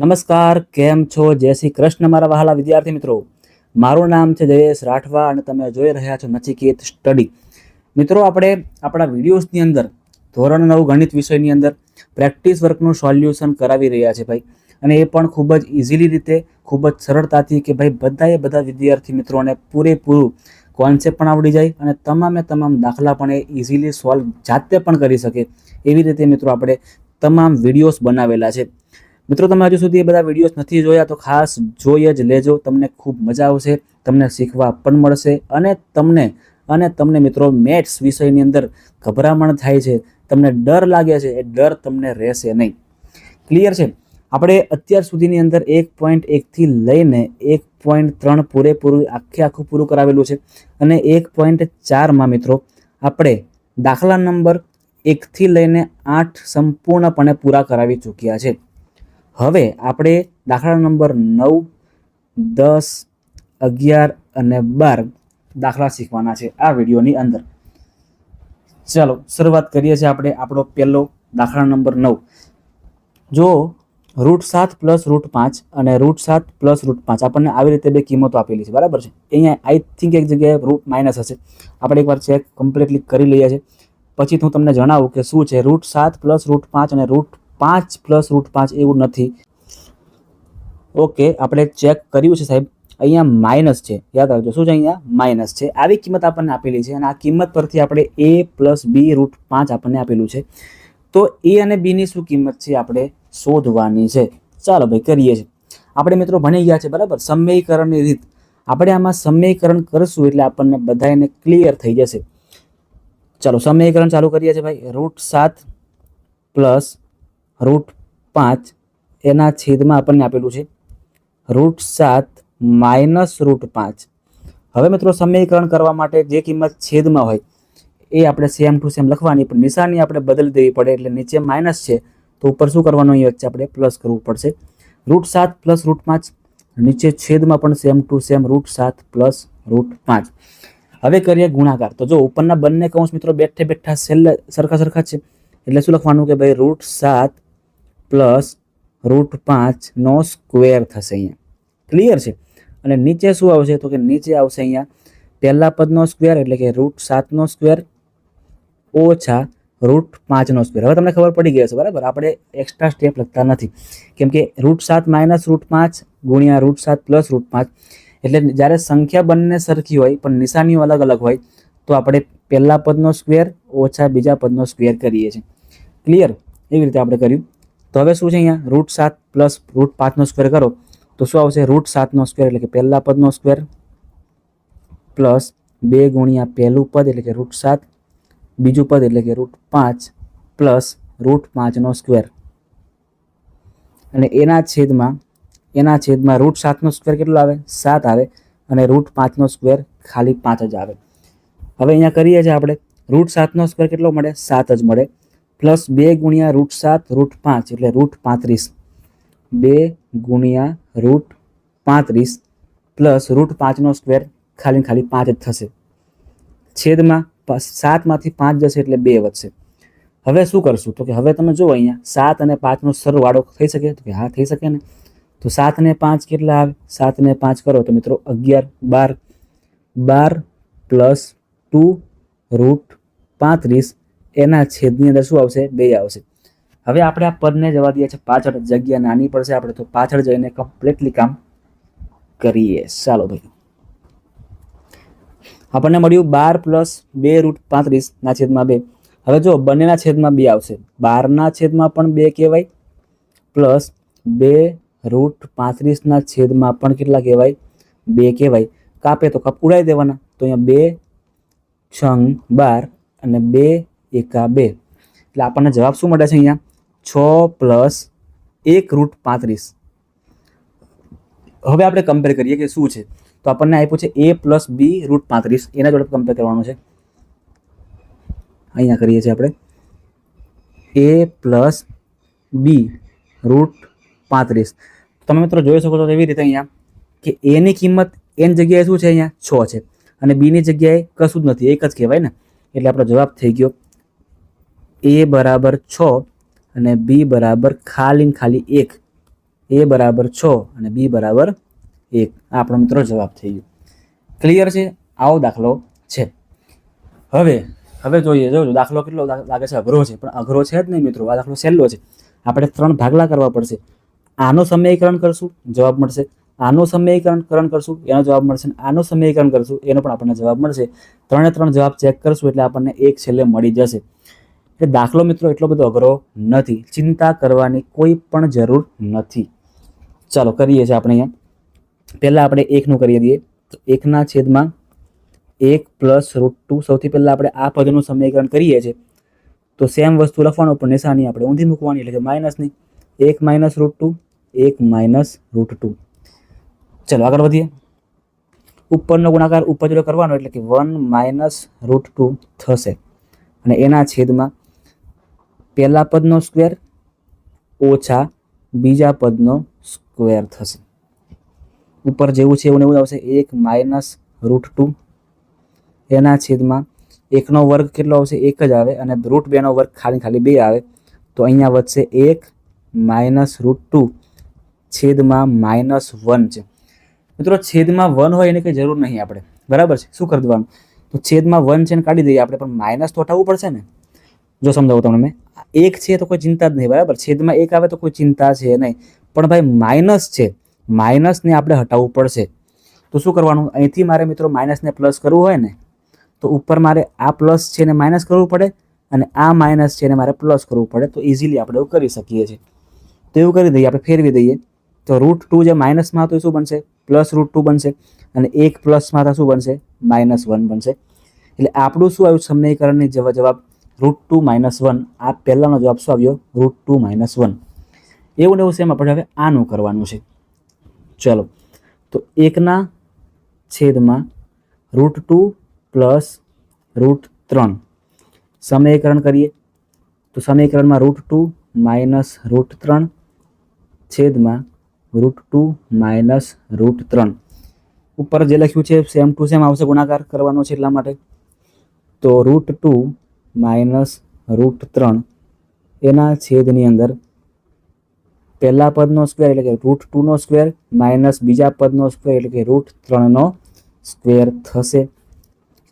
નમસ્કાર, કેમ છો? જય શ્રી કૃષ્ણ મારા વહાલા વિદ્યાર્થી મિત્રો. મારું નામ છે જયેશ રાઠવા અને તમે જોઈ રહ્યા છો નચિકેત સ્ટડી. મિત્રો, આપણે આપણા વિડીયોઝની અંદર, ધોરણ નવ ગણિત વિષયની અંદર, પ્રેક્ટિસ વર્કનું સોલ્યુશન કરાવી રહ્યા છે ભાઈ. અને એ પણ ખૂબ જ ઇઝીલી રીતે, ખૂબ જ સરળતાથી કે ભાઈ બધાએ બધા વિદ્યાર્થી મિત્રોને પૂરેપૂરું કોન્સેપ્ટ પણ આવડી જાય અને તમામે તમામ દાખલા પણ એ ઇઝીલી સોલ્વ જાતે પણ કરી શકે. એવી રીતે મિત્રો, આપણે તમામ વિડીયોઝ બનાવેલા છે. મિત્રો, તમે હજુ સુધી એ બધા વિડીયોઝ નથી જોયા, તો ખાસ જોઈ જ લેજો. તમને ખૂબ મજા આવશે, તમને શીખવા પણ મળશે અને તમને અને તમને મિત્રો મેથ્સ વિષયની અંદર ગભરામણ થાય છે. તમને ડર લાગે છે, એ ડર તમને રહેશે નહીં. ક્લિયર છે? આપણે અત્યાર સુધીની અંદર એક પોઈન્ટ એકથી લઈને એક પોઈન્ટ ત્રણ પૂરેપૂરું, આખે આખું પૂરું કરાવેલું છે. અને એક પોઈન્ટ ચારમાં મિત્રો, આપણે દાખલા નંબર એકથી લઈને આઠ સંપૂર્ણપણે પૂરા કરાવી ચૂક્યા છે. હવે આપણે દાખલા નંબર નવ, દસ, અગિયાર અને બાર દાખલા શીખવાના છે આ વિડીયોની અંદર. ચાલો, શરૂઆત કરીએ છીએ આપણે આપણો પહેલો દાખલા નંબર નવ. જો રૂટ સાત પ્લસ રૂટ પાંચ અને રૂટ સાત પ્લસ રૂટ પાંચ આપણને આવી રીતે બે કિંમતો આપેલી છે, બરાબર છે? અહીંયા આઈ થિંક એક જગ્યાએ રૂટ માઇનસ હશે. આપણે એકવાર ચેક કમ્પ્લીટલી કરી લઈએ છીએ. પછી હું તમને જણાવું કે શું છે? રૂટ સાત પ્લસ રૂટ પાંચ અને રૂટ પાંચ પ્લસ રૂટ પાંચ એવું નથી. ઓકે આપણે ચેક કર્યું છે સાહેબ. અહીંયા માઇનસ છે. યાદ રાખજો, શું છે અહીંયા? માઇનસ છે. આવી કિંમત આપણને આપેલી છે અને આ કિંમત પરથી આપણે એ પ્લસ બી રૂટ પાંચ આપણને આપેલું છે. તો એ અને બીની શું કિંમત છે? આપણે શોધવાની છે. ચાલો ભાઈ, કરીએ છીએ આપણે મિત્રો ભણી ગયા છે, બરાબર? સમયકરણની રીત. આપણે આમાં સમયકરણ કરશું એટલે આપણને બધાને ક્લિયર થઈ જશે. ચાલો, સમયકરણ ચાલુ કરીએ છીએ ભાઈ. રૂટ સાત પ્લસ રૂટ પાંચ એના છેદમાં આપણને આપેલું છે. રૂટ સાત માઇનસ રૂટ પાંચ. હવે મિત્રો સમીકરણ કરવા માટે જે કિંમત છેદમાં હોય એ આપણે સેમ ટુ સેમ લખવાની, પણ નિશાની આપણે બદલી દેવી પડે એટલે નીચે માઇનસ છે. તો ઉપર શું કરવાનું? અહીં વચ્ચે આપણે પ્લસ કરવું પડશે. રૂટ સાત પ્લસ રૂટ પાંચ. નીચે છેદમાં પણ સેમ ટુ સેમ રૂટ સાત પ્લસ રૂટ પાંચ. હવે કરીએ ગુણાકાર. તો જો ઉપરના બંને કૌંસ મિત્રો બેઠે બેઠા છેલ્લે સરખા સરખા છે. એટલે શું લખવાનું કે ભાઈ રૂટ સાત પ્લસ રૂટ પાંચનો સ્ક્વેર થશે અહીંયા. ક્લિયર છે? અને નીચે શું આવશે? તો કે નીચે આવશે અહીંયા પહેલા પદનો સ્ક્વેર એટલે કે રૂટ સાતનો સ્ક્વેર ઓછા રૂટ પાંચનો સ્ક્વેર. હવે તમને ખબર પડી ગઈ હશે, બરાબર? આપણે એક્સ્ટ્રા સ્ટેપ લખતા નથી. કેમ કે રૂટ સાત માઇનસ રૂટ પાંચ ગુણ્યા રૂટ સાત પ્લસ રૂટ પાંચ. એટલે જ્યારે સંખ્યા બંને સરખી હોય, પણ નિશાનીઓ અલગ અલગ હોય, તો આપણે પહેલા પદનો સ્ક્વેર ઓછા બીજા પદનો સ્ક્વેર કરીએ છીએ. ક્લિયર એવી રીતે આપણે કર્યું. તો હવે શું છે અહીંયા? રૂટ સાત પ્લસ રૂટ પાંચનો સ્ક્વેર કરો. તો શું આવશે? રૂટ સાતનો સ્ક્વેર એટલે કે પહેલા પદનો સ્ક્વેર પ્લસ બે ગુણ્યા પહેલું પદ એટલે કે રૂટ સાત. બીજું પદ એટલે કે રૂટ પાંચ પ્લસ રૂટ પાંચનો સ્ક્વેર અને એના છેદમાં એના છેદમાં રૂટ સાતનો સ્ક્વેર કેટલો આવે? સાત આવે. અને રૂટ પાંચનો સ્ક્વેર ખાલી પાંચ જ આવે. હવે અહીંયા કરીએ છીએ આપણે. રૂટ સાતનો સ્ક્વેર કેટલો મળે? સાત જ મળે. પ્લસ બે ગુણ્યા રૂટ સાત, રૂટ પાંચ, એટલે રૂટ પાંત્રીસ. બે ગુણ્યા રૂટ પાંત્રીસ પ્લસ રૂટ પાંચનો સ્ક્વેર ખાલી ખાલી પાંચ જ થશે. છેદમાં સાતમાંથી પાંચ જશે એટલે બે વધશે. હવે શું કરશું? તો કે હવે તમે જુઓ અહીંયા, સાત અને પાંચનો સરવાળો થઈ શકે? તો કે હા, થઈ શકે ને. તો સાત ને પાંચ કેટલા આવે? સાત ને પાંચ કરો તો મિત્રો અગિયાર, બાર. બાર પ્લસ ટુ રૂટ પાંત્રીસ એના છેદની અંદર શું આવશે? બે આવશે. હવે આપણે આ પદને જવા દઈએ છીએ પાછળ. જગ્યા નાની પડશે આપણે તો પાછળ જઈને કમ્પ્લીટલી કામ કરીએ. ચાલો ભાઈ. આપણને મળ્યું બાર પ્લસ બે રૂટ પાંત્રીસના છેદમાં બે. હવે જો બંનેના છેદમાં બે આવશે. બારના છેદમાં પણ બે કહેવાય. પ્લસ બે રૂટ પાંત્રીસના છેદમાં પણ કેટલા કહેવાય? બે કહેવાય. કાપે તો કપ ઉડાવી દેવાના. તો અહીંયા બે, છંગ, બાર અને બે એકા બે. એટલે આપણને જવાબ શું મળે છે અહીંયા? છ પ્લસ એક રૂટ પાંત્રીસ. હવે આપણે કમ્પેર કરીએ કે શું છે. તો આપણને આપ્યું છે એ પ્લસ બી રૂટ પાંત્રીસ. એના જોડે કમ્પેર કરવાનું છે. અહીંયા કરીએ છીએ આપણે. એ પ્લસ બી રૂટ પાંત્રીસ. તમે મિત્રો જોઈ શકો છો એવી રીતે અહીંયા કે એની કિંમત એની જગ્યાએ શું છે અહીંયા? છ છે. અને બીની જગ્યાએ કશું જ નથી. એક જ કહેવાય ને. એટલે આપણો જવાબ થઈ ગયો. એ બરાબર છ અને બી બરાબર ખાલી ખાલી એક. એ બરાબર છ અને બી બરાબર એક. આપણો મિત્રો જવાબ થઈ ગયો. ક્લિયર છે? આવો દાખલો છે. હવે હવે જોઈએ જોજો દાખલો કેટલો લાગે છે? અઘરો છે. પણ અઘરો છે જ નહીં મિત્રો. આ દાખલો સહેલો છે. આપણે ત્રણ ભાગલા કરવા પડશે. આનું સમયકરણ કરશું, જવાબ મળશે. આનું સમીકરણ, કરણ કરશું, એનો જવાબ મળશે. આનું સમીકરણ કરશું, એનો પણ આપણને જવાબ મળશે. ત્રણે ત્રણ જવાબ ચેક કરશું એટલે આપણને એક છેલ્લે મળી જશે. એટલે દાખલો મિત્રો એટલો બધો અઘરો નથી. ચિંતા કરવાની કોઈ પણ જરૂર નથી. ચાલો કરીએ છીએ આપણે અહીંયા. પહેલાં આપણે એકનું કરીએ દઈએ. તો એકના છેદમાં એક પ્લસ રૂટ ટુ. સૌથી પહેલાં આપણે આ પદનું સમીકરણ કરીએ છીએ. તો સેમ વસ્તુ લખવાનું પણ નિશાની આપણે ઊંધી મૂકવાની, એટલે કે માઇનસની એક માઇનસ રૂટ ટુ એક માઇનસ રૂટ ટુ ચલો આગળ વધીએ. ઉપરનો ગુણાકાર ઉપર કરવાનો, એટલે કે વન માઇનસ રૂટ ટુ થશે. અને એના છેદમાં પહેલા પદનો સ્ક્વેર ઓછા બીજા પદનો સ્ક્વેર થશે. ઉપર જેવું છે એવું એવું આવશે. એક માઇનસ રૂટ ટુ એના છેદમાં એકનો વર્ગ કેટલો આવશે? એક જ આવે અને રૂટ બેનો વર્ગ ખાલી ખાલી બે આવે. તો અહીંયા વધશે એક માઇનસ રૂટ ટુ છેદમાં માઇનસ વન છે. મિત્રો, છેદમાં વન હોય એની કંઈ જરૂર નહીં આપણે. બરાબર છે? શું કરી દેવાનું? તો છેદમાં વન છે ને કાઢી દઈએ આપણે. પણ માઇનસ તો હટાવવું પડશે ને? જો સમજાવું તમને મેં, એક છે તો કોઈ ચિંતા જ નહીં, બરાબર? છેદમાં એક આવે તો કોઈ ચિંતા છે નહીં. પણ ભાઈ માઇનસ છે, માઇનસને આપણે હટાવવું પડશે. તો શું કરવાનું? અહીંથી મારે મિત્રો માઇનસને પ્લસ કરવું હોય ને, તો ઉપર મારે આ પ્લસ છે ને માઇનસ કરવું પડે અને આ માઇનસ છે ને મારે પ્લસ કરવું પડે. તો ઇઝીલી આપણે એવું કરી શકીએ છીએ. તો એવું કરી દઈએ, આપણે ફેરવી દઈએ. તો રૂટ ટુ જે માઇનસમાં હતું શું બનશે? પ્લસ રૂટ ટુ બનશે અને એક પ્લસમાં તો શું બનશે? માઇનસ વન બનશે. એટલે આપણું શું આવ્યું? સમીકરણની જવા જવાબ રૂટ ટુ માઇનસ વન આ પહેલાંનો જવાબ શું આવ્યો? રૂટ ટુ માઇનસ વન એવું ને એવું સેમ આપણે હવે આનું કરવાનું છે. ચલો. તો એકના છેદમાં રૂટ ટુ પ્લસ રૂટ ત્રણ. સમીકરણ કરીએ. તો સમીકરણમાં રૂટ ટુ માઇનસ રૂટ ત્રણ. છેદમાં રૂટ ટુ માઇનસ રૂટ ત્રણ. ઉપર જે લખ્યું છે સેમ ટુ સેમ આવશે ગુણાકાર કરવાનો છે એટલા માટે. તો રૂટ ટુ માઇનસ રૂટ ત્રણ. એના છેદની અંદર પહેલા પદનો સ્ક્વેર એટલે કે રૂટ ટુનો સ્ક્વેર માઇનસ બીજા પદનો સ્ક્વેર એટલે કે રૂટ ત્રણનો સ્ક્વેર થશે.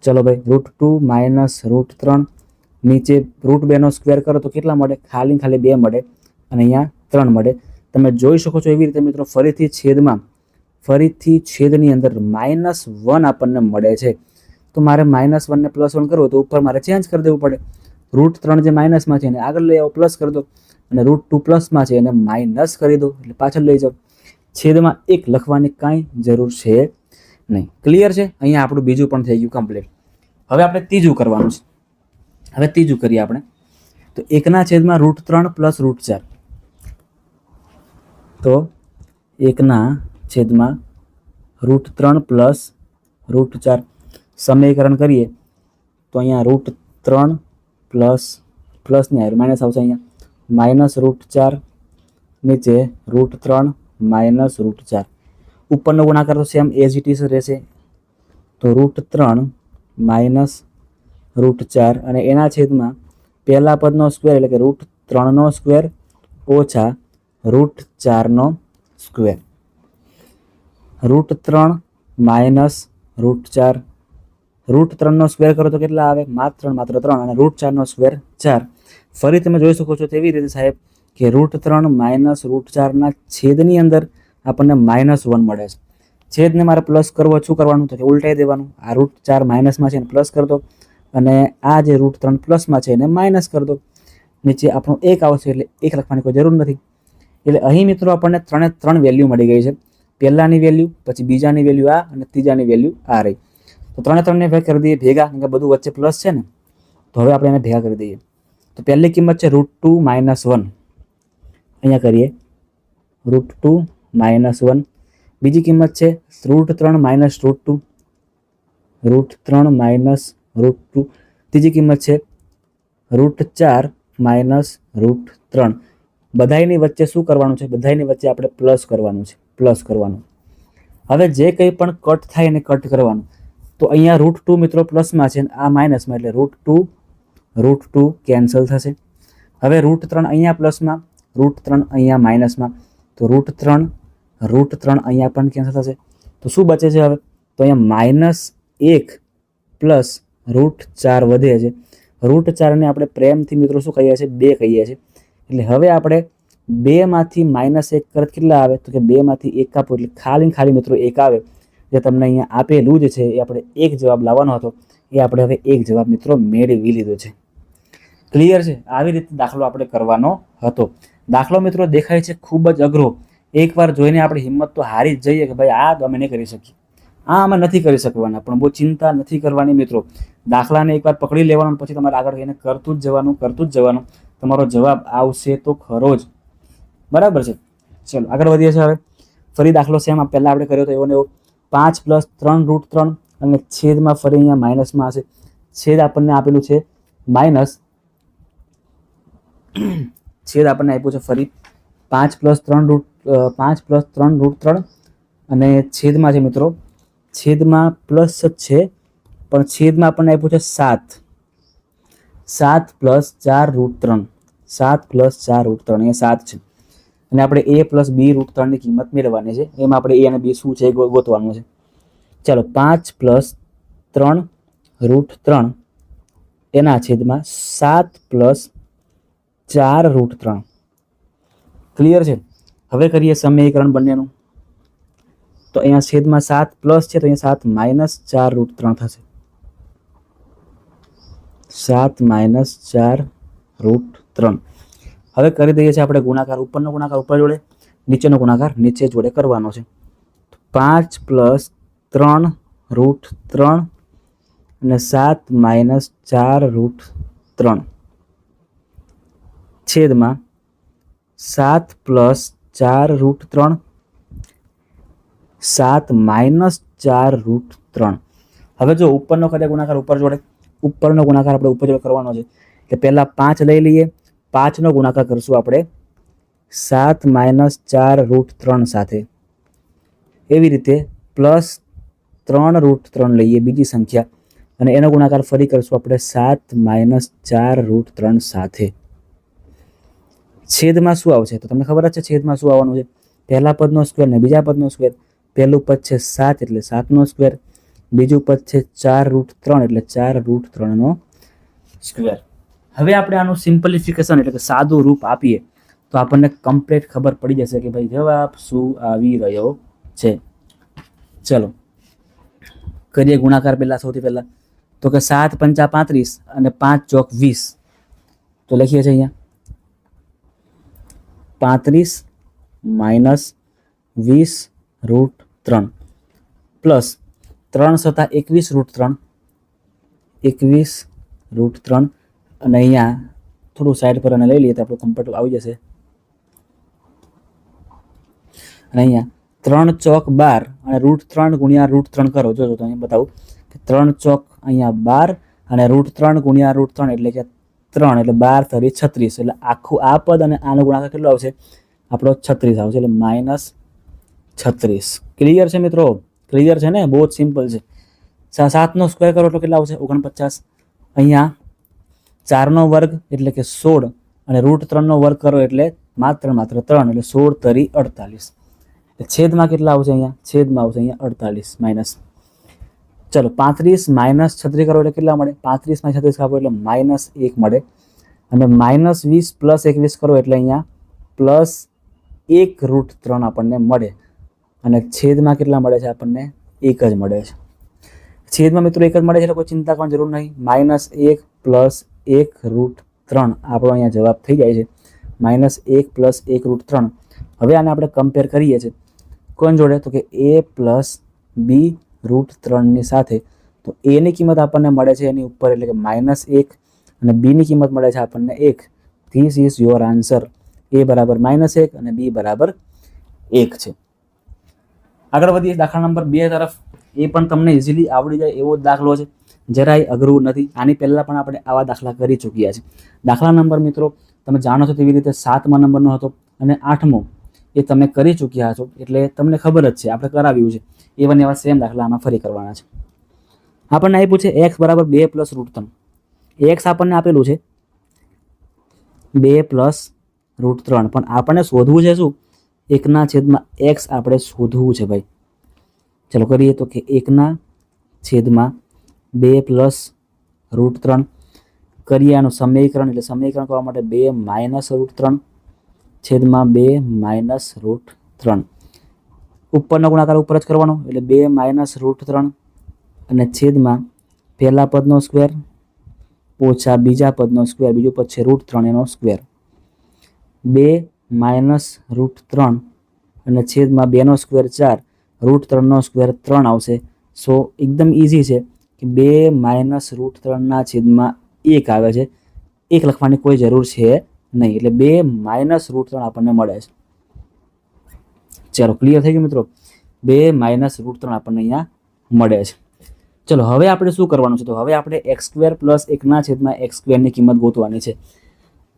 ચલો ભાઈ, રૂટ ટુ માઇનસ રૂટ ત્રણ. નીચે રૂટ બેનો સ્ક્વેર કરો તો કેટલા મળે? ખાલી ખાલી બે મળે અને અહીંયા ત્રણ મળે. તમે જોઈ શકો છો એવી રીતે મિત્રો, ફરીથી છેદમાં ફરીથી છેદની અંદર માઇનસ વન આપણને મળે છે. તો મારે માઇનસ વનને પ્લસ વન કરવો તો ઉપર મારે ચેન્જ કરી દેવું પડે. રૂટ ત્રણ જે માઇનસમાં છે એને આગળ લઈ આવો પ્લસ કરી દો. અને રૂટ ટુ પ્લસમાં છે એને માઇનસ કરી દો, એટલે પાછળ લઈ જાઓ. છેદમાં એક લખવાની કાંઈ જરૂર છે નહીં. ક્લિયર છે? અહીંયા આપણું બીજું પણ થઈ ગયું કમ્પ્લીટ હવે આપણે ત્રીજું કરવાનું છે. હવે ત્રીજું કરીએ આપણે. તો એકના છેદમાં રૂટ ત્રણ પ્લસ રૂટ ચાર. તો એકના છેદમાં રૂટ ત્રણ પ્લસ રૂટ ચાર. સમીકરણ કરીએ, તો અહીંયા રૂટ ત્રણ પ્લસ પ્લસ નહીં આવે માઇનસ આવશે અહીંયા. માઇનસ રૂટ ચાર, નીચે રૂટ ત્રણ માઇનસ રૂટ ચાર. ઉપરનો ગુણાકાર તો સેમ એઝ ઇટ ઇઝ રહેશે. તો રૂટ ત્રણ માઇનસ રૂટ ચાર, અને એના છેદમાં પહેલા પદનો સ્ક્વેર એટલે કે રૂટ ત્રણનો સ્ક્વેર ઓછા રૂટ ચારનો સ્ક્વેર રૂટ ત્રણ માઇનસ રૂટ ચાર રૂટ ત્રણનો સ્ક્વેર કરો તો કેટલા આવે? માત્ર ત્રણ માત્ર ત્રણ અને રૂટ ચારનો સ્ક્વેર ચાર. ફરી તમે જોઈ શકો છો તેવી રીતે સાહેબ કે રૂટ ત્રણ માઇનસ રૂટ ચારના છેદની અંદર આપણને માઇનસ વન મળે છે. છેદને મારે પ્લસ કરવો, શું કરવાનું? તો કે ઉલટાઈ દેવાનું. આ રૂટ ચાર માઇનસમાં છે એને પ્લસ કરી દો અને આ જે રૂટ ત્રણ પ્લસમાં છે એને માઇનસ કરી દો. નીચે આપણો એક આવશે એટલે એક લખવાની કોઈ જરૂર નથી. એટલે અહીં મિત્રો આપણને ત્રણે ત્રણ વેલ્યુ મળી ગઈ છે. પહેલાંની વેલ્યુ પછી બીજાની વેલ્યુ આ અને ત્રીજાની વેલ્યુ આ રહી. તો ત્રણે ત્રણને ભેગ કરી દઈએ, ભેગા કારણ કે બધું વચ્ચે પ્લસ છે ને, તો હવે આપણે એને ભેગા કરી દઈએ. તો પહેલી કિંમત છે રૂટ ટુ માઇનસ વન અહીંયા કરીએ. રૂટ ટુ માઇનસ વન બીજી કિંમત છે રૂટ ત્રણ માઇનસ રૂટ ટુ રૂટ ત્રણ માઇનસ રૂટ ટુ ત્રીજી કિંમત છે રૂટ ચાર માઇનસ રૂટ ત્રણ બધાયની વચ્ચે શું કરવાનું છે? બધાયની વચ્ચે આપણે પ્લસ કરવાનું છે પ્લસ કરવાનું. હવે જે કંઈ પણ કટ થાય એને કટ કરવાનું. તો અહીંયા રૂટ ટુ મિત્રો પ્લસમાં છે આ માઇનસમાં એટલે root two root two cancel થશે. હવે રૂટ ત્રણ અહીંયા પ્લસમાં રૂટ ત્રણ અહીંયા માઇનસમાં તો રૂટ ત્રણ રૂટ ત્રણ અહીંયા પણ કેન્સલ થશે. તો શું બચે છે હવે? તો અહીંયા માઇનસ એક પ્લસ રૂટ ચાર વધે છે. રૂટ ચારને આપણે પ્રેમથી મિત્રો શું કહીએ છીએ? બે કહીએ છીએ. એટલે હવે આપણે બેમાંથી માઇનસ એક કરત કેટલા આવે? તો કે બેમાંથી એક કાપો એટલે ખાલી ખાલી મિત્રો એક આવે. જે તમને અહીંયા આપેલું જ છે, એ આપણે એક જવાબ લાવવાનો હતો. એ આપણે હવે એક જવાબ મિત્રો મેળવી લીધો છે. ક્લિયર છે? આવી રીતે દાખલો આપણે કરવાનો હતો. દાખલો મિત્રો દેખાય છે ખૂબ જ અઘરો. એકવાર જોઈને આપણે હિંમત તો હારી જ જઈએ કે ભાઈ આ તો અમે નહીં કરી શકીએ. આ અમે નથી કરી શકવાના, પણ બહુ ચિંતા નથી કરવાની મિત્રો. દાખલાને એકવાર પકડી લેવાનો પછી તમારે આગળ એને કરતું જ જવાનું, કરતું જ જવાનું. તમારો જવાબ આવશે તો ખરો જ. બરાબર છે? ચલો, આગળ વધીએ છીએ હવે. ફરી દાખલો સેમ પહેલાં આપણે કર્યો હતો એવો ને એવો. પાંચ પ્લસ ત્રણ રૂટ ત્રણ અને છેદમાં ફરી અહીંયા માઇનસમાં હશે. છેદ આપણને આપેલું છે માઇનસ. છેદ આપણને આપ્યું છે ફરી પાંચ પ્લસ ત્રણ રૂટ પાંચ પ્લસ ત્રણ રૂટ ત્રણ અને છેદમાં છે મિત્રો, છેદમાં પ્લસ જ છે, પણ છેદમાં આપણને આપ્યું છે સાત. સાત પ્લસ ચાર રૂટ ત્રણ. સાત પ્લસ ચાર રૂટ ત્રણ એ સાત છે. અને આપણે એ પ્લસ બી રૂટ ત્રણની કિંમત મેળવવાની છે. એમાં આપણે એ અને બી શું છે ગોતવાનું છે. ચાલો, પાંચ પ્લસ ત્રણ રૂટ ત્રણ. એના છેદમાં સાત પ્લસ ચાર રૂટ ત્રણ. ક્લિયર છે? હવે કરીએ સમીકરણ બંનેનું. તો અહીંયા છેદમાં સાત પ્લસ છે, તો અહીંયા સાત માઇનસ ચાર રૂટ ત્રણ થશે. સાત માઇનસ ચાર રૂટ ત્રણ. હવે કરી દઈએ છીએ આપણે ગુણાકાર. ઉપરનો ગુણાકાર ઉપર જોડે, નીચેનો ગુણાકાર નીચે જોડે કરવાનો છે. પાંચ પ્લસ ત્રણ રૂટ ત્રણ અને સાત માઇનસ ચાર રૂટ ત્રણ. છેદમાં સાત પ્લસ ચાર રૂટ ત્રણ. સાત માઇનસ ચાર રૂટ ત્રણ. હવે જો ઉપરનો કરીએ ગુણાકાર ઉપર જોડે, ઉપરનો ગુણાકાર આપણે ઉપર જોડે કરવાનો છે. એટલે પહેલાં પાંચ લઈ લઈએ. પાંચનો ગુણાકાર કરશું આપણે. સાત માઇનસ ચાર રૂટ ત્રણ સાથે. એવી રીતે પ્લસ ત્રણ રૂટ ત્રણ લઈએ બીજી સંખ્યા. અને એનો ગુણાકાર ફરી કરશું આપણે સાત માઇનસ ચાર રૂટ ત્રણ સાથે. છેદમાં શું આવશે? તો તમને ખબર જ છે છેદમાં શું આવવાનું છે? પહેલા પદનો સ્ક્વેર ને બીજા પદનો સ્ક્વેર પહેલું પદ છે સાત એટલે સાતનો સ્ક્વેર બીજું પદ છે ચાર રૂટ ત્રણ એટલે ચાર રૂટ ત્રણનો સ્ક્વેર હવે આપણે આનું સિમ્પલિફિકેશન એટલે કે સાદું રૂપ આપીએ, તો આપણને કમ્પ્લીટ ખબર પડી જશે કે ભાઈ જવાબ શું આવી રહ્યો છે. ચલો, કરીએ ગુણાકાર પહેલાં સૌથી પહેલાં. તો કે સાત પંચા પાંત્રીસ અને પાંચ ચોક વીસ. તો લખીએ છીએ અહીંયા. પાંત્રીસ માઇનસ વીસ રૂટ ત્રણ. પ્લસ ત્રણ સત્તા એકવીસ રૂટ ત્રણ. એકવીસ રૂટ ત્રણ. અને અહીંયા થોડું સાઈડ પર અને લઈ લઈએ તો આપણું કમ્ફર્ટ આવી જશે. અને અહીંયા ત્રણ ચોક બાર અને રૂટ ત્રણ ગુણ્યા રૂટ ત્રણ કરો. જોજો તો અહીંયા બતાવું કે ત્રણ ચોક અહીંયા બાર અને રૂટ ત્રણ ગુણ્યા રૂટ ત્રણ એટલે કે ત્રણ એટલે બાર તરી છત્રીસ. એટલે આખું આ પદ અને આનો ગુણાકાર કેટલો આવશે? આપણો છત્રીસ આવશે એટલે માઇનસ છત્રીસ. ક્લિયર છે મિત્રો? ક્લિયર છે ને? બહુ જ સિમ્પલ છે. સાતનો સ્ક્વેર કરો એટલે કેટલા આવશે? ઓગણપચાસ. અહીંયા ચારનો વર્ગ એટલે કે સોળ અને રૂટ ત્રણનો વર્ગ કરો એટલે માત્ર માત્ર ત્રણ એટલે સોળ તરી અડતાલીસ. છેદમાં કેટલા આવશે અહીંયા? છેદમાં આવશે અહીંયા અડતાલીસ માઇનસ. ચલો, પાંત્રીસ માઇનસ છત્રીસ કરો એટલે કેટલા મળે? પાંત્રીસમાં છત્રીસ કાપો એટલે માઇનસ એક મળે. અને માઇનસ વીસ પ્લસ એકવીસ કરો એટલે અહીંયા પ્લસ એક રૂટ ત્રણ આપણને મળે. અને છેદમાં કેટલા મળે છે આપણને? એક જ મળે છે. છેદમાં મિત્રો એક જ મળે છે એટલે કોઈ ચિંતા કરવાની જરૂર નહીં. માઇનસ એક પ્લસ એક રૂટ ત્રણ આપણો અહીંયા જવાબ થઈ જાય છે. માઇનસ એક પ્લસ એક રૂટ ત્રણ. હવે આને આપણે કમ્પેર કરીએ છીએ. કોણ જોડે? તો કે એ પ્લસ બી રૂટ ત્રણની સાથે. તો એની કિંમત આપણને મળે છે એની ઉપર, એટલે કે માઇનસ એક. અને બીની કિંમત મળે છે આપણને એક. ધીસ ઇઝ યોર આન્સર એ બરાબર માઇનસ એક અને બી બરાબર એક છે. આગળ વધીએ દાખલા નંબર બે તરફ. એ પણ તમને ઇઝીલી આવડી જાય એવો જ દાખલો છે. જરાય અઘરું નથી. આની પહેલાં પણ આપણે આવા દાખલા કરી ચૂક્યા છે. દાખલા નંબર મિત્રો, તમે જાણો છો તેવી રીતે સાતમા નંબરનો હતો અને આઠમો. એ તમે કરી ચૂક્યા છો એટલે તમને ખબર જ છે, આપણે કરાવ્યું છે. એવા ને એવા સેમ દાખલા આમાં ફરી કરવાના છે. આપણને આપ્યું છે એક્સ બરાબર બે પ્લસ રૂટ ત્રણ. એક્સ આપણને આપેલું છે બે પ્લસ રૂટ ત્રણ. પણ આપણને શોધવું છે શું? એકના છેદમાં એક્સ આપણે શોધવું છે ભાઈ. ચલો કરીએ તો કે એકના છેદમાં બે પ્લસ રૂટ ત્રણ. કરીએ આનું સમીકરણ એટલે સમીકરણ કરવા માટે બે માઇનસ રૂટ ત્રણ છેદમાં બે માઇનસ રૂટ ત્રણ. ઉપરનો ગુણાકાર ઉપર જ કરવાનો એટલે બે માઇનસ રૂટ ત્રણ અને છેદમાં પહેલા પદનો સ્ક્વેર ઓછા બીજા પદનો સ્ક્વેર બીજું પદ છે રૂટ ત્રણ એનો સ્ક્વેર બે માઇનસ રૂટ ત્રણ અને છેદમાં બેનો સ્ક્વેર ચાર રૂટ ત્રણનો સ્ક્વેર ત્રણ આવશે. સો એકદમ ઇઝી છે. કે બે માઇનસ રૂટ ત્રણના છેદમાં એક આવે છે. એક લખવાની કોઈ જરૂર છે નહીં. એટલે બે માઇનસ રૂટ ત્રણ આપણને મળે છે. ચાલો ક્લિયર થઈ ગયું મિત્રો? બે માઇનસ રૂટ ત્રણ આપણને અહીંયા મળે છે. ચલો, હવે આપણે શું કરવાનું છે? તો હવે આપણે એક્સ સ્ક્વેર પ્લસ એકના છેદમાં એક્સ સ્ક્વેરની કિંમત ગોતવાની છે.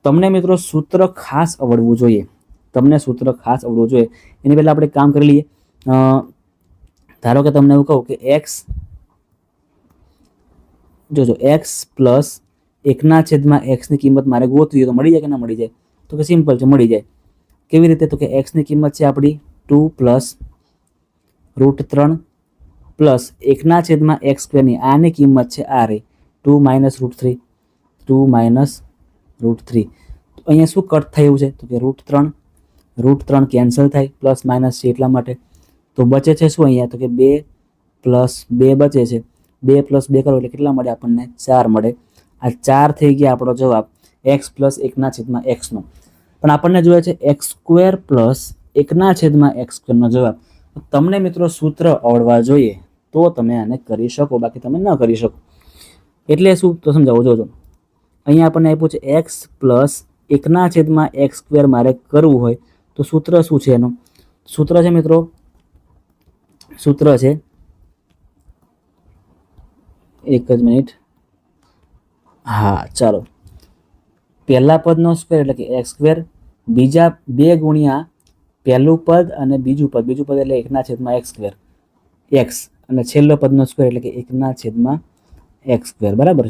તમને મિત્રો સૂત્ર ખાસ આવડવું જોઈએ. તમને સૂત્ર ખાસ આવડવું જોઈએ. એની પહેલાં આપણે કામ કરી લઈએ. ધારો કે તમને એવું કહું કે એક્સ જોજો એક્સ પ્લસ એકના છેદમાં એક્સની કિંમત મારે ગોતવી તો મળી જાય કે ના મળી જાય? તો કે સિમ્પલ છે, મળી જાય. કેવી રીતે? તો કે એક્સની કિંમત છે આપણી ટુ પ્લસ રૂટ ત્રણ પ્લસ એકના છેદમાં એક્સ સ્ક્વેરની આની કિંમત છે આ રે two minus root three two minus root three તો અહીંયા શું કટ થયું છે? તો કે રૂટ ત્રણ રૂટ ત્રણ કેન્સલ થાય પ્લસ માઇનસ છે એટલા માટે. તો બચે છે શું અહીંયા? તો કે બે પ્લસ બે બચે છે. બે પ્લસ બે કરો એટલે કેટલા મળે આપણને? ચાર મળે. આ ચાર થઈ ગયા આપણો જવાબ. એક્સ પ્લસ એકના છેદમાં એક્સનો પણ આપણને જોઈએ છે એક્સ સ્ક્વેર પ્લસ એકના છેદમાં એક્સ સ્ક્વેરનો જવાબ. તમને મિત્રો સૂત્ર આવડવા જોઈએ તો તમે આને કરી શકો, બાકી તમે ન કરી શકો. એટલે શું? તો સમજાવો, જોજો. અહીંયા આપણને આપ્યું છે એક્સ પ્લસ એકના છેદમાં એક્સ સ્ક્વેર મારે કરવું હોય તો સૂત્ર શું છે એનું? સૂત્ર છે મિત્રો, સૂત્ર છે એક જ મિનિટ. હા, ચાલો. પહેલાં પદનો સ્ક્વેર એટલે કે એક્સ સ્ક્વેર બીજા બે ગુણ્યા પહેલું પદ અને બીજું પદ. બીજું પદ એટલે એકના છેદમાં એક્સ સ્ક્વેર એક્સ અને છેલ્લો પદનો સ્ક્વેર એટલે કે એકના છેદમાં એક્સ સ્ક્વેર બરાબર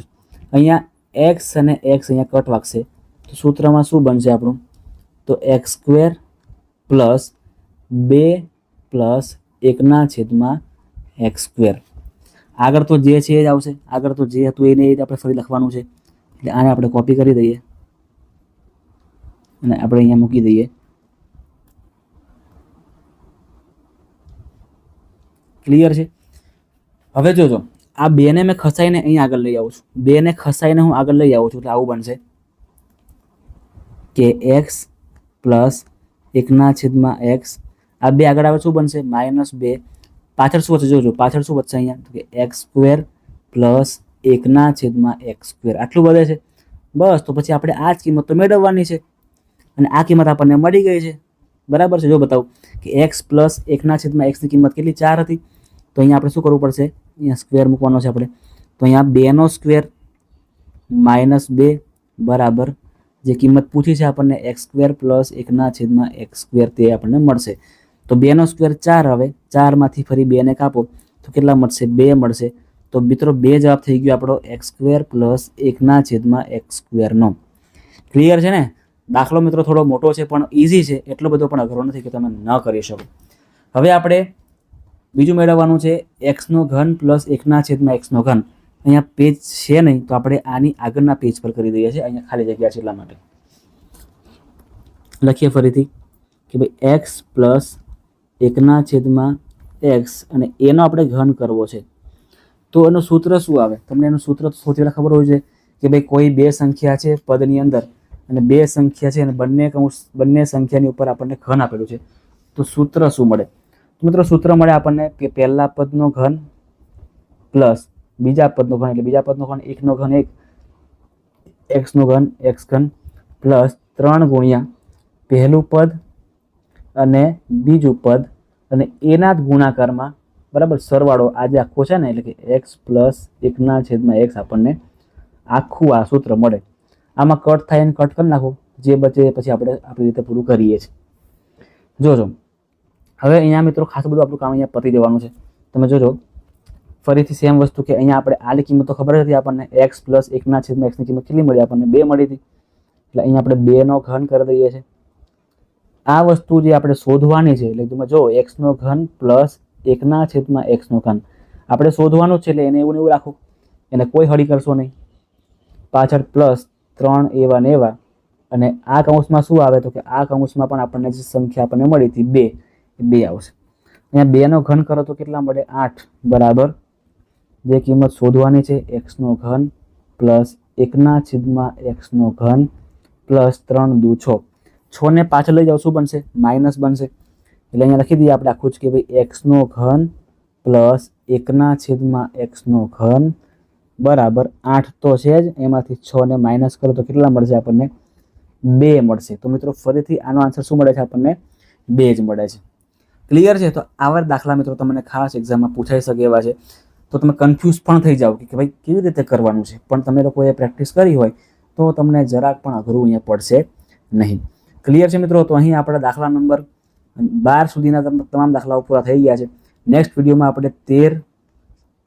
અહીંયા એક્સ અને એક્સ અહીંયા કટ વાગશે. તો સૂત્રમાં શું બનશે આપણું? તો એક્સ સ્ક્વેર પ્લસ બે પ્લસ એકના છેદમાં એક્સ સ્ક્વેર આગળ તો જે છે એ જ આવશે. આગળ તો જે હતું એને એ જ આપણે ફરી લખવાનું છે. એટલે આને આપણે કોપી કરી દઈએ. અને આપણે અહીંયા મૂકી દઈએ. ક્લિયર છે? હવે જોજો, આ બેને મેં ખસાઈને અહીં આગળ લઈ આવું છું. બેને ખસાઈને હું આગળ લઈ આવું છું, એટલે આવું બનશે. કે એક્સ પ્લસ એકના છેદમાં એક્સ આ બે આગળ આવે શું બનશે? માઇનસ બે. પાછળ શું વધશે જોજો, પાછળ શું વધશે અહીંયા? તો કે એક્સ સ્ક્વેર પ્લસ એકના છેદમાં એક્સ સ્ક્વેર. આટલું વધે છે. બસ, તો પછી આપણે આ જ કિંમત તો મેળવવાની છે. અને આ કિંમત આપણને મળી ગઈ છે. બરાબર છે? જો બતાવું કે એક્સ પ્લસ એકના છેદમાં એક્સની કિંમત કેટલી? ચાર હતી. તો અહીંયા આપણે શું કરવું પડશે? અહીંયા સ્ક્વેર મૂકવાનો છે આપણે. તો અહીંયા બેનો સ્ક્વેર માઇનસ બે બરાબર જે કિંમત પૂછી છે આપણને, એક્સ સ્ક્વેર પ્લસ એકના છેદમાં એક્સ સ્ક્વેર તે આપણને મળશે. તો બેનો સ્ક્વેર ચાર આવે, ચારમાંથી ફરી બેને કાપો, તો કેટલા મળશે? બે મળશે. તો મિત્રો, બે જવાબ થઈ ગયો આપણો એક્સ સ્ક્વેર પ્લસ એકના છેદમાં એક્સ સ્ક્વેરનો ક્લિયર છે ને? દાખલો મિત્રો થોડો મોટો છે, પણ ઇઝી છે. એટલો બધો પણ અઘરો નથી કે તમે ન કરી શકો. હવે આપણે બીજું મેળવવાનું છે એક્સનો ઘન પ્લસ એકના છેદમાં એક્સનો ઘન. અહીંયા પેજ છે નહીં, તો આપણે આની આગળના પેજ પર કરી દઈએ છીએ. અહીંયા ખાલી જગ્યા છે એટલા માટે. લખીએ ફરીથી કે ભાઈ એક્સ પ્લસ એકના છેદમાં એક્સ અને એનો આપણે ઘન કરવો છે. તો એનું સૂત્ર શું આવે? તમને એનું સૂત્ર તો સૌથી પહેલાં ખબર હોય છે કે ભાઈ કોઈ બે સંખ્યા છે પદની અંદર અને બે સંખ્યા છે અને બંને કૌંસ, બંને સંખ્યાની ઉપર આપણને ઘન આપેલું છે. તો સૂત્ર શું મળે? તો મિત્રો સૂત્ર મળે આપણને કે પહેલા પદનો ઘન પ્લસ બીજા પદનો ઘન, એટલે બીજા પદનો ઘન એકનો ઘન એક, એક્સનો ઘન, એક્સ ઘન પ્લસ ત્રણ ગુણ્યા પહેલું પદ અને બીજું પદ અને એના જ ગુણાકારમાં બરાબર સરવાળો આજે આખો છે ને, એટલે કે એક્સ પ્લસ એકના છેદમાં એક્સ આપણને આખું આ સૂત્ર મળે. આમાં કટ થાય અને કટ કરી નાખો, જે બચે પછી આપણે આપણી રીતે પૂરું કરીએ છીએ. જોજો. હવે અહીંયા મિત્રો ખાસ બધું આપણું કામ અહીંયા પતી જવાનું છે. તમે જોજો. ફરીથી સેમ વસ્તુ કે અહીંયા આપણે આની કિંમત ખબર હતી આપણને. એક્સ પ્લસ એકના છેદમાં એક્સની કિંમત કેટલી મળી આપણને? બે મળી હતી. એટલે અહીંયા આપણે બેનો ઘન કરી દઈએ છીએ. આ વસ્તુ જે આપણે શોધવાની છે, એટલે તમે જો એક્સનો ઘન પ્લસ એકના છેદમાં એક્સનો ઘન. આપણે શોધવાનું છે, એટલે એને એવું ને એવું રાખો. એને કોઈ હળી કરશો નહીં. પાછળ પ્લસ ત્રણ એવા ને એવા. અને આ કૌંસમાં શું આવે તો કે આ કૌંસમાં પણ આપણને જે સંખ્યા આપણને મળી હતી બે. બે આવશે. અહીંયા બેનો ઘન કરો તો કેટલા મળે? આઠ. બરાબર? જે કિંમત શોધવાની છે એક્સનો ઘન પ્લસ એકના છેદમાં એક્સનો ઘન પ્લસ ત્રણ દુ છ. છને પાછળ લઈ જાઓ, શું બનશે? માઇનસ બનશે. એટલે અહીંયા લખી દઈએ આપણે આખું જ કે ભાઈ એક્સનો ઘન પ્લસ એકના છેદમાં એક્સનો ઘન બરાબર આઠ તો છે જ, એમાંથી છ ને માઇનસ કરો તો કેટલા મળશે આપણને? બે મળશે. તો મિત્રો ફરીથી આનો આન્સર શું મળે છે આપણને? બે જ મળે છે. ક્લિયર છે? તો આવા દાખલા મિત્રો તમને ખાસ એક્ઝામમાં પૂછાઈ શકે એવા છે. તો તમે કન્ફ્યુઝ પણ થઈ જાઓ કે ભાઈ કેવી રીતે કરવાનું છે? પણ તમે લોકોએ પ્રેક્ટિસ કરી હોય તો તમને જરાક પણ અઘરું અહીંયા પડશે નહીં. ક્લિયર છે મિત્રો? તો અહીં આપણા દાખલા નંબર બાર સુધીના તમ- તમામ દાખલાઓ પૂરા થઈ ગયા છે. નેક્સ્ટ વિડીયોમાં આપણે તેર,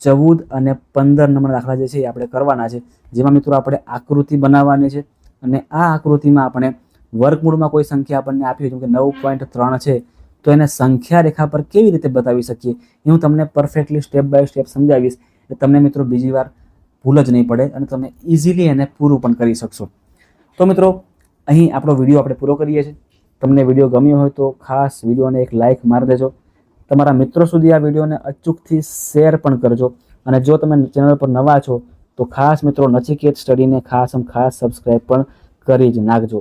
ચૌદ અને પંદર નંબર દાખલા જે છે એ આપણે કરવાના છે. જેમાં મિત્રો આપણે આકૃતિ બનાવવાની છે અને આ આકૃતિમાં આપણે વર્ગમૂળમાં કોઈ સંખ્યા આપણને આપી હોય, જેમ કે નવ પોઈન્ટ ત્રણ છે, તો એને સંખ્યા રેખા પર કેવી રીતે બતાવી શકીએ? એ હું તમને પરફેક્ટલી સ્ટેપ બાય સ્ટેપ સમજાવીશ. એટલે તમને મિત્રો બીજી વાર ભૂલ જ નહીં પડે અને તમે ઇઝીલી એને પૂરું પણ કરી શકશો. તો મિત્રો અહીં આપણો વીડિયો આપણે પૂરો કરીએ છીએ. તમને વીડિયો ગમ્યો હોય તો ખાસ વિડીયોને એક લાઇક મારી દેજો. તમારા મિત્રો સુધી આ વિડીયોને અચૂકથી શેર પણ કરજો. અને જો તમે ચેનલ પર નવા છો, તો ખાસ મિત્રો નચિકેત સ્ટડીને ખાસ આમ ખાસ સબસ્ક્રાઈબ પણ કરી જ નાખજો.